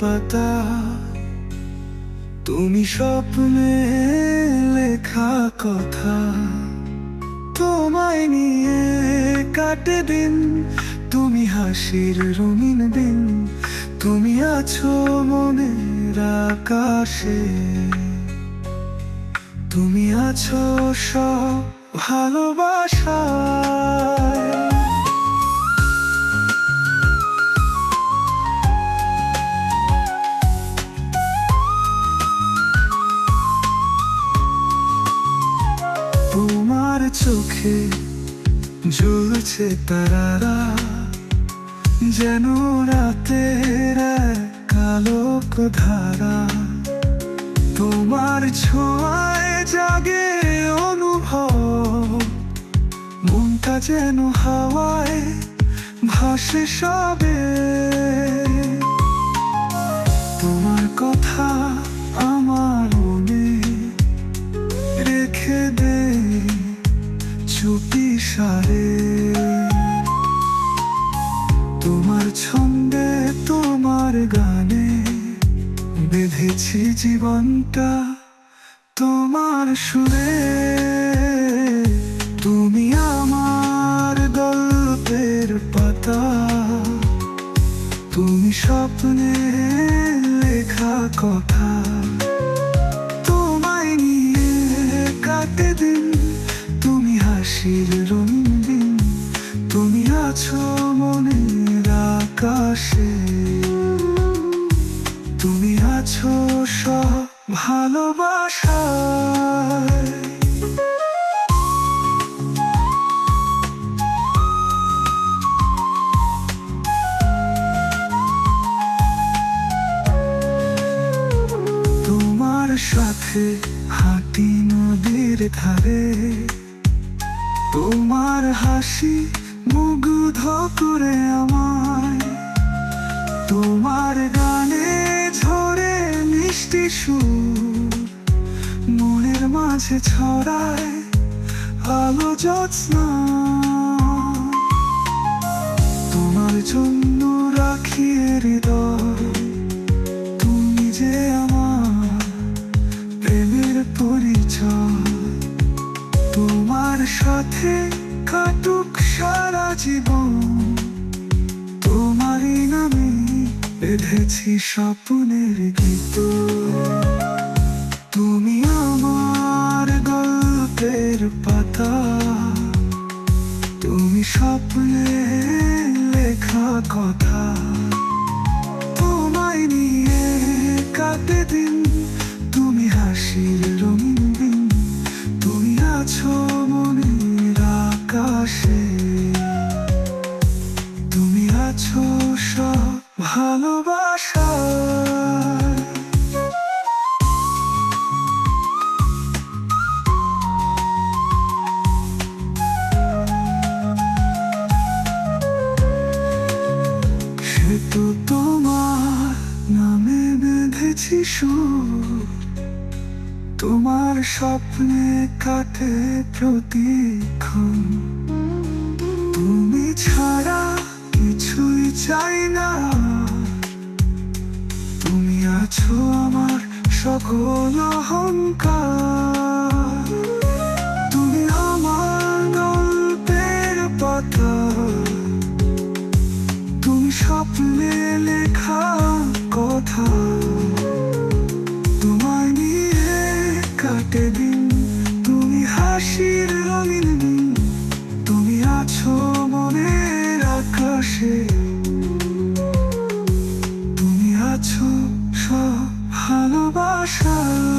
পাতা, তুমি স্বপ্নে লেখা কথা, তোমায় নিয়ে কাটে দিন, তুমি হাসির রঙিন দিন, তুমি আছো মনের আকাশে, তুমি আছো সব ভালোবাসায় চোখে ঝুলছে তারারা, যেন রাতের কালোক ধারা। তোমার ছোঁয়ায় জাগে অনুভব, মনটা যেন হাওয়ায় ভাসে সবে। ছন্দে তোমার গানে বেঁধেছি জীবনটা তোমার সুরে। তুমি আমার গল্পের পাতা। তুমি স্বপ্নে লেখা কথা। তোমায় নিয়ে কাটে দিন, তুমি হাসির রঙিন তুমি আছো আকাশে। তুমি আছো সব ভালোবাসায়। তোমার সাথে হাঁটি নদীর ধারে। তোমার হাসি মুগ্ধ করে আমায়। তোমার গানে ঝরে মিষ্টি সুর। মনের মাঝে ছড়ায় আলো তোমার জন্য রাখি হৃদয়। তুমি যে আমার প্রেমের পরিচয়। তোমার সাথে কাটুক সারা জীবন। তোমারই নামে বেঁধেছি স্বপ্নের গীত। তুমি আমার গল্পের পাতা। তুমি স্বপ্নে লেখা কথা। সব ভালোবাসায় সে তো তোমার নামে বেঁধেছি তোমার স্বপ্নে কাটে প্রতিক্ষণ। তুমি ছাড়া কিছুই চাই না। সকল অহংকার। তুমি আমার গল্পের পাতা। তুমি স্বপ্নে লেখা কথা। তোমায় নিয়ে কাটে দিন। তুমি হাসির রঙিন দিন। তুমি আছো মনের আকাশে। ভালোবাসায়